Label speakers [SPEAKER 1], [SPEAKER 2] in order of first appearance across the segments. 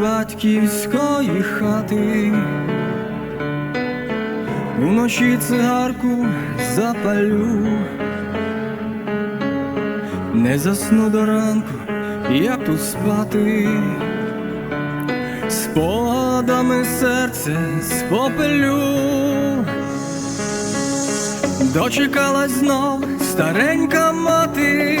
[SPEAKER 1] батьківської хати. Уночі цигарку запалю, не засну до ранку, як тут спати, спогадами серце спопелю, дочекалась знов старенька мати,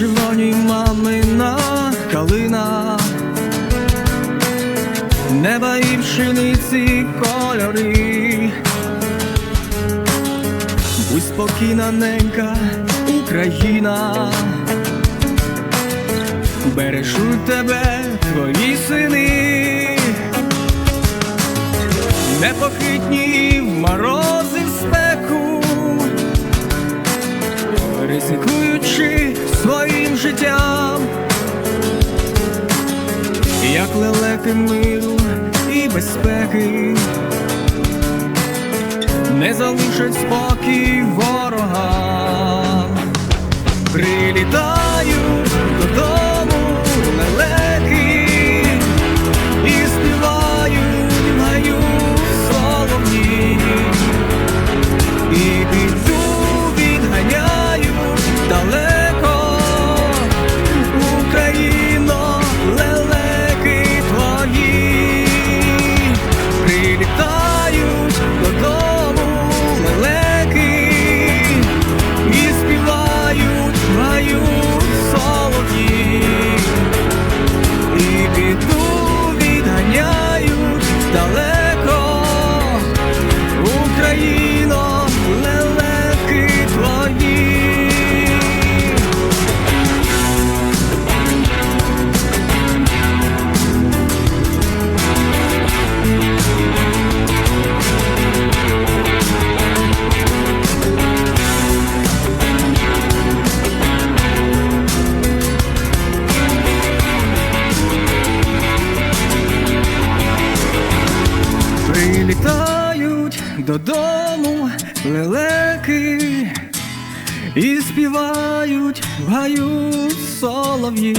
[SPEAKER 1] на мамина калина, неба і пшениці кольори. Будь спокійна, ненька Україна, бережуть тебе твої сини, непохитні в морози як лелеки миру і безпеки не залишать спокій ворога. Прилітають Прилітають додому лелеки і співають в гаю солов'ї,